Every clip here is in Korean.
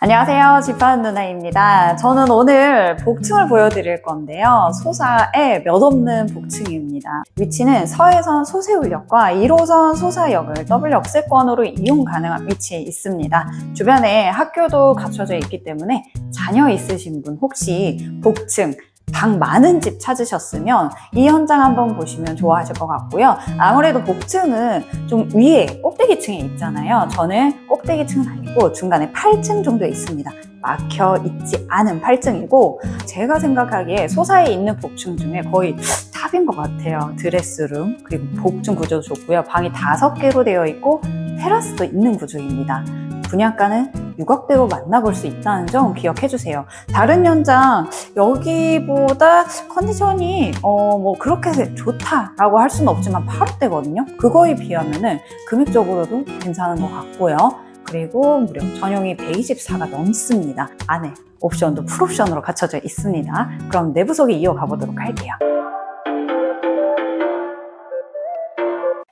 안녕하세요. 집하는 누나입니다. 저는 오늘 복층을 보여드릴 건데요. 소사의 몇 없는 복층입니다. 위치는 서해선 소세울역과 1호선 소사역을 더블 역세권으로 이용 가능한 위치에 있습니다. 주변에 학교도 갖춰져 있기 때문에 자녀 있으신 분 혹시 복층 방 많은 집 찾으셨으면 이 현장 한번 보시면 좋아하실 것 같고요. 아무래도 복층은 좀 위에 꼭대기층에 있잖아요. 저는 꼭대기층은 아니고 중간에 8층 정도 있습니다. 막혀 있지 않은 8층이고 제가 생각하기에 소사에 있는 복층 중에 거의 탑인 것 같아요. 드레스룸 그리고 복층 구조도 좋고요. 방이 다섯 개로 되어 있고 테라스도 있는 구조입니다. 분양가는 6억대로 만나볼 수 있다는 점 기억해 주세요. 다른 현장 여기보다 컨디션이 어 뭐 그렇게 좋다라고 할 수는 없지만 8억대거든요. 그거에 비하면은 금액적으로도 괜찮은 것 같고요. 그리고 무려 전용이 124가 넘습니다. 안에 옵션도 풀옵션으로 갖춰져 있습니다. 그럼 내부 소개 이어가 보도록 할게요.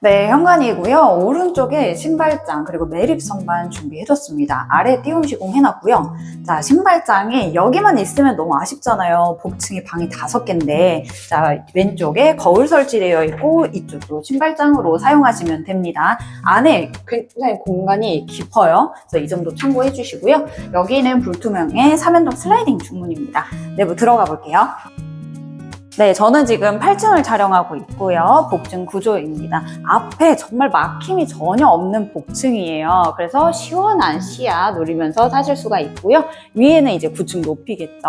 네, 현관이고요. 오른쪽에 신발장 그리고 매립 선반 준비해뒀습니다. 아래 띄움 시공해놨고요. 자, 신발장이 여기만 있으면 너무 아쉽잖아요. 복층이 방이 다섯 개인데 자, 왼쪽에 거울 설치되어 있고 이쪽도 신발장으로 사용하시면 됩니다. 안에 굉장히 공간이 깊어요. 그래서 이 점도 참고해 주시고요. 여기는 불투명의 3연동 슬라이딩 중문입니다. 내부 들어가 볼게요. 네, 저는 지금 8층을 촬영하고 있고요. 복층 구조입니다. 앞에 정말 막힘이 전혀 없는 복층이에요. 그래서 시원한 시야 누리면서 사실 수가 있고요. 위에는 이제 9층 높이겠죠.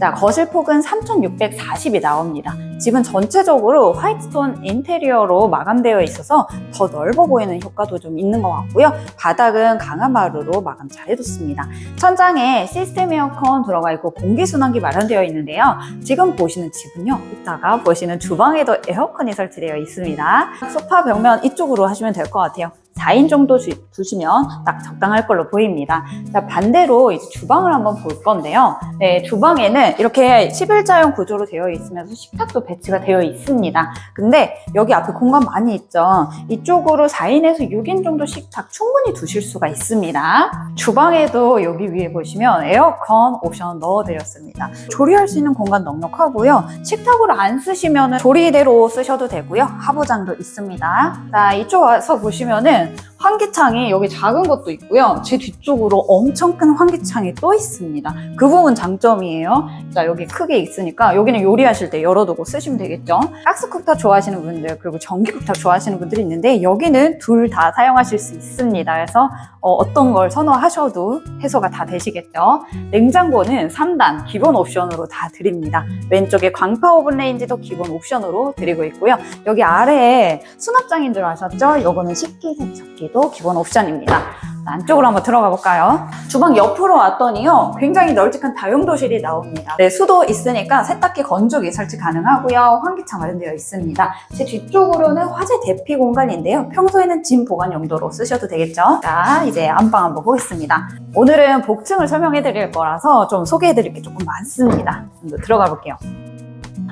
자, 거실 폭은 3,640이 나옵니다. 집은 전체적으로 화이트톤 인테리어로 마감되어 있어서 더 넓어 보이는 효과도 좀 있는 것 같고요. 바닥은 강한 마루로 마감 잘 해뒀습니다. 천장에 시스템 에어컨 들어가 있고 공기순환기 마련되어 있는데요. 지금 보시는 집은요. 이따가 보시는 주방에도 에어컨이 설치되어 있습니다. 소파 벽면 이쪽으로 하시면 될 것 같아요. 4인 정도 주- 두시면 딱 적당할 걸로 보입니다. 자, 반대로 이제 주방을 한번 볼 건데요. 네, 주방에는 이렇게 11자형 구조로 되어 있으면서 식탁도 배치가 되어 있습니다. 근데 여기 앞에 공간 많이 있죠. 이쪽으로 4인에서 6인 정도 식탁 충분히 두실 수가 있습니다. 주방에도 여기 위에 보시면 에어컨 옵션 넣어드렸습니다. 조리할 수 있는 공간 넉넉하고요. 식탁으로 안 쓰시면 조리대로 쓰셔도 되고요. 하부장도 있습니다. 자, 이쪽 와서 보시면은 환기창이 여기 작은 것도 있고요. 제 뒤쪽으로 엄청 큰 환기창이 또 있습니다. 그 부분 장점이에요. 자, 여기 크게 있으니까 여기는 요리하실 때 열어두고 쓰시면 되겠죠. 가스쿡탑 좋아하시는 분들 그리고 전기쿡탑 좋아하시는 분들이 있는데 여기는 둘 다 사용하실 수 있습니다. 그래서 어, 떤 걸 선호하셔도 해소가 다 되시겠죠. 냉장고는 3단 기본 옵션으로 다 드립니다. 왼쪽에 광파 오븐 레인지도 기본 옵션으로 드리고 있고요. 여기 아래에 수납장인 줄 아셨죠? 요거는 식기 세척 기도 기본 옵션입니다. 안쪽으로 한번 들어가 볼까요? 주방 옆으로 왔더니요. 굉장히 널찍한 다용도실이 나옵니다. 네, 수도 있으니까 세탁기 건조기 설치 가능하고요. 환기창 마련되어 있습니다. 제 뒤쪽으로는 화재 대피 공간인데요. 평소에는 짐 보관 용도로 쓰셔도 되겠죠? 자, 이제 안방 한번 보겠습니다. 오늘은 복층을 설명해 드릴 거라서 좀 소개해 드릴 게 조금 많습니다. 좀 더 들어가 볼게요.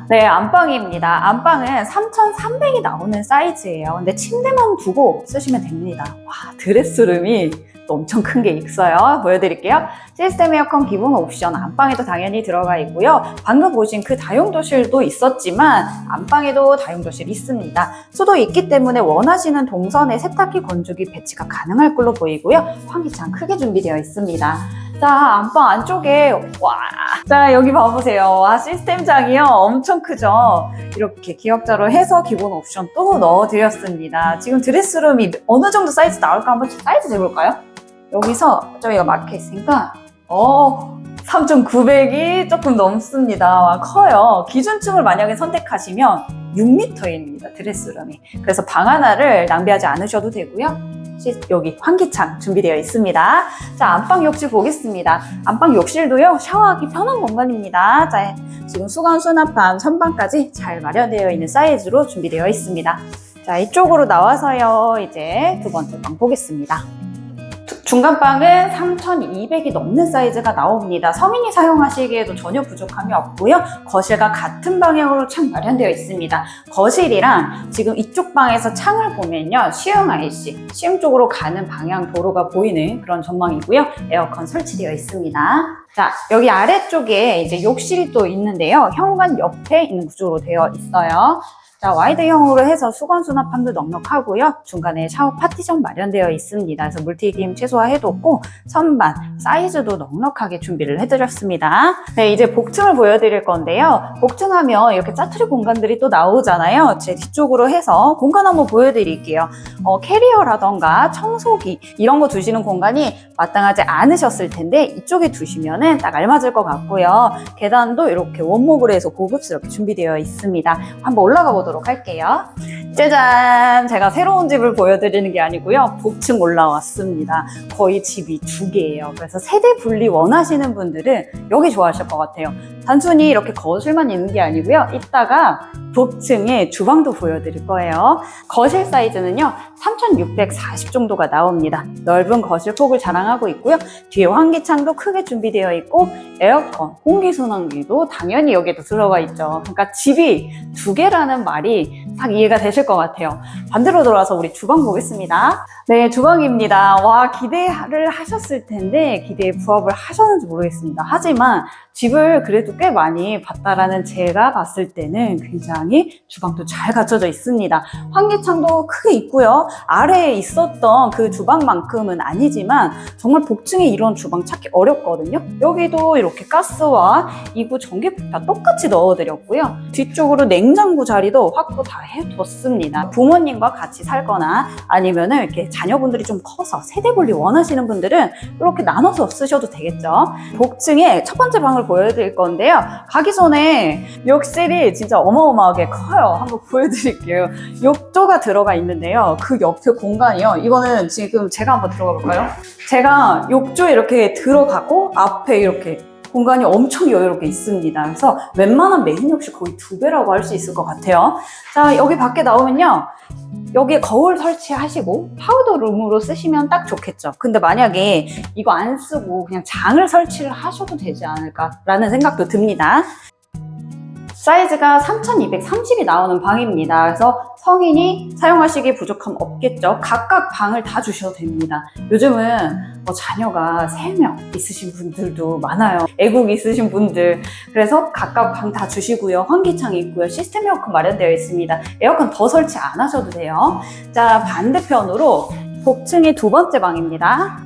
네, 안방입니다. 안방은 3,300이 나오는 사이즈예요. 근데 침대만 두고 쓰시면 됩니다. 와, 드레스룸이 또 엄청 큰 게 있어요. 보여드릴게요. 시스템 에어컨 기본 옵션 안방에도 당연히 들어가 있고요. 방금 보신 그 다용도실도 있었지만 안방에도 다용도실 있습니다. 수도 있기 때문에 원하시는 동선에 세탁기 건조기 배치가 가능할 걸로 보이고요. 환기창 크게 준비되어 있습니다. 자, 안방 안쪽에 와, 자 여기 봐보세요. 와 시스템장이요, 엄청 크죠. 이렇게 기역자로 해서 기본 옵션 또 넣어드렸습니다. 지금 드레스룸이 어느 정도 사이즈 나올까 한번 사이즈 재볼까요? 여기서 저희가 마켓 있으니까 어 3,900이 조금 넘습니다. 와, 커요. 기준층을 만약에 선택하시면 6m입니다. 드레스룸이. 그래서 방 하나를 낭비하지 않으셔도 되고요. 시- 여기 환기창 준비되어 있습니다. 자, 안방 욕실 보겠습니다. 안방 욕실도요, 샤워하기 편한 공간입니다. 자, 지금 수건 수납함 선반까지 잘 마련되어 있는 사이즈로 준비되어 있습니다. 자, 이쪽으로 나와서요, 이제 두 번째 방 보겠습니다. 두- 중간방은 3,200이 넘는 사이즈가 나옵니다. 성인이 사용하시기에도 전혀 부족함이 없고요. 거실과 같은 방향으로 창 마련되어 있습니다. 거실이랑 지금 이쪽 방에서 창을 보면요. 시흥 IC, 시흥 쪽으로 가는 방향 도로가 보이는 그런 전망이고요. 에어컨 설치되어 있습니다. 자, 여기 아래쪽에 이제 욕실이 또 있는데요. 현관 옆에 있는 구조로 되어 있어요. 자, 와이드형으로 해서 수건 수납함도 넉넉하고요. 중간에 샤워 파티션 마련되어 있습니다. 그래서 물티김 최소화해뒀고 선반, 사이즈도 넉넉하게 준비를 해드렸습니다. 네, 이제 복층을 보여드릴 건데요. 복층하면 이렇게 짜투리 공간들이 또 나오잖아요. 제 뒤쪽으로 해서 공간 한번 보여드릴게요. 어, 캐리어라던가 청소기 이런 거 두시는 공간이 마땅하지 않으셨을 텐데 이쪽에 두시면은 딱 알맞을 것 같고요. 계단도 이렇게 원목으로 해서 고급스럽게 준비되어 있습니다. 한번 올라가 보도록 할게요. 짜잔! 제가 새로운 집을 보여드리는 게 아니고요. 복층 올라왔습니다. 거의 집이 두 개예요. 그래서 세대 분리 원하시는 분들은 여기 좋아하실 것 같아요. 단순히 이렇게 거실만 있는 게 아니고요. 이따가 복층에 주방도 보여드릴 거예요. 거실 사이즈는요, 3640 정도가 나옵니다. 넓은 거실 폭을 자랑하고 있고요. 뒤에 환기창도 크게 준비되어 있고, 에어컨, 공기순환기도 당연히 여기에도 들어가 있죠. 그러니까 집이 두 개라는 말이 딱 이해가 되실 것 같아요. 반대로 돌아서 우리 주방 보겠습니다. 네, 주방입니다. 와, 기대를 하셨을 텐데, 기대에 부합을 하셨는지 모르겠습니다. 하지만 집을 그래도 꽤 많이 봤다라는 제가 봤을 때는 굉장히 주방도 잘 갖춰져 있습니다. 환기창도 크게 있고요. 아래에 있었던 그 주방만큼은 아니지만 정말 복층에 이런 주방 찾기 어렵거든요. 여기도 이렇게 가스와 이구 전기폭 다 똑같이 넣어드렸고요. 뒤쪽으로 냉장고 자리도 확보 다 해뒀습니다. 부모님과 같이 살거나 아니면은 이렇게 자녀분들이 좀 커서 세대 분리 원하시는 분들은 이렇게 나눠서 쓰셔도 되겠죠. 복층의 첫 번째 방을 보여드릴 건데 요. 가기 전에 욕실이 진짜 어마어마하게 커요. 한번 보여드릴게요. 욕조가 들어가 있는데요. 그 옆에 공간이요. 이거는 지금 제가 한번 들어가 볼까요? 제가 욕조에 이렇게 들어가고 앞에 이렇게 공간이 엄청 여유롭게 있습니다. 그래서 웬만한 메인 욕실 거의 두 배라고 할 수 있을 것 같아요. 자, 여기 밖에 나오면요. 여기에 거울 설치하시고 파우더 룸으로 쓰시면 딱 좋겠죠. 근데 만약에 이거 안 쓰고 그냥 장을 설치를 하셔도 되지 않을까라는 생각도 듭니다. 사이즈가 3230이 나오는 방입니다. 그래서 성인이 사용하시기 부족함 없겠죠. 각각 방을 다 주셔도 됩니다. 요즘은 뭐 자녀가 3명 있으신 분들도 많아요. 애국 있으신 분들. 그래서 각각 방 다 주시고요. 환기창이 있고요. 시스템 에어컨 마련되어 있습니다. 에어컨 더 설치 안 하셔도 돼요. 자, 반대편으로 복층의 두 번째 방입니다.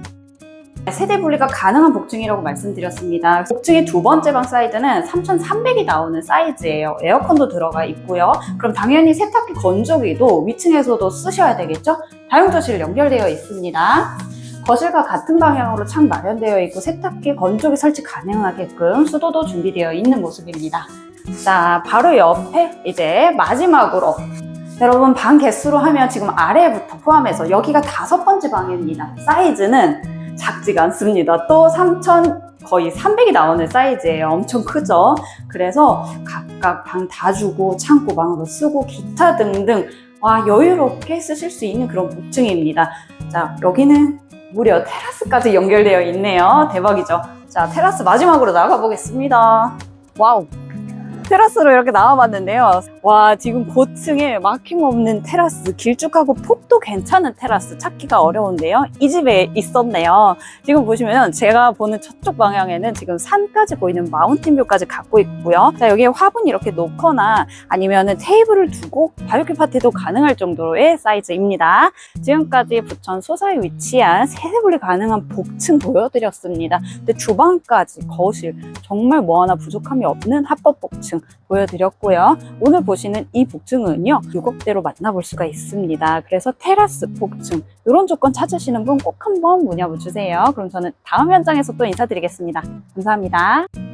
세대 분리가 가능한 복층이라고 말씀드렸습니다. 복층의 두 번째 방 사이즈는 3,300이 나오는 사이즈예요. 에어컨도 들어가 있고요. 그럼 당연히 세탁기 건조기도 위층에서도 쓰셔야 되겠죠? 다용도실 연결되어 있습니다. 거실과 같은 방향으로 창 마련되어 있고 세탁기, 건조기 설치 가능하게끔 수도도 준비되어 있는 모습입니다. 자, 바로 옆에 이제 마지막으로 여러분 방 개수로 하면 지금 아래부터 포함해서 여기가 다섯 번째 방입니다. 사이즈는 작지가 않습니다. 또3,000 거의 300이 나오는 사이즈예요. 엄청 크죠? 그래서 각각 방 다 주고 창고 방으로 쓰고 기타 등등 와 여유롭게 쓰실 수 있는 그런 복층입니다. 자 여기는 무려 테라스까지 연결되어 있네요. 대박이죠? 자 테라스 마지막으로 나가 보겠습니다. 와우. 테라스로 이렇게 나와봤는데요. 와, 지금 고층에 막힘없는 테라스, 길쭉하고 폭도 괜찮은 테라스 찾기가 어려운데요. 이 집에 있었네요. 지금 보시면 제가 보는 저쪽 방향에는 지금 산까지 보이는 마운틴뷰까지 갖고 있고요. 자, 여기에 화분 이렇게 놓거나 아니면 은 테이블을 두고 바베큐 파티도 가능할 정도의 사이즈입니다. 지금까지 부천 소사에 위치한 세대분리 가능한 복층 보여드렸습니다. 근데 주방까지 거실 정말 뭐 하나 부족함이 없는 합법 복층 보여드렸고요. 오늘 보시 는 이 복층은요 6억대로 만나볼 수가 있습니다. 그래서 테라스 복층 이런 조건 찾으시는 분 꼭 한번 문의해 주세요. 그럼 저는 다음 현장에서 또 인사드리겠습니다. 감사합니다.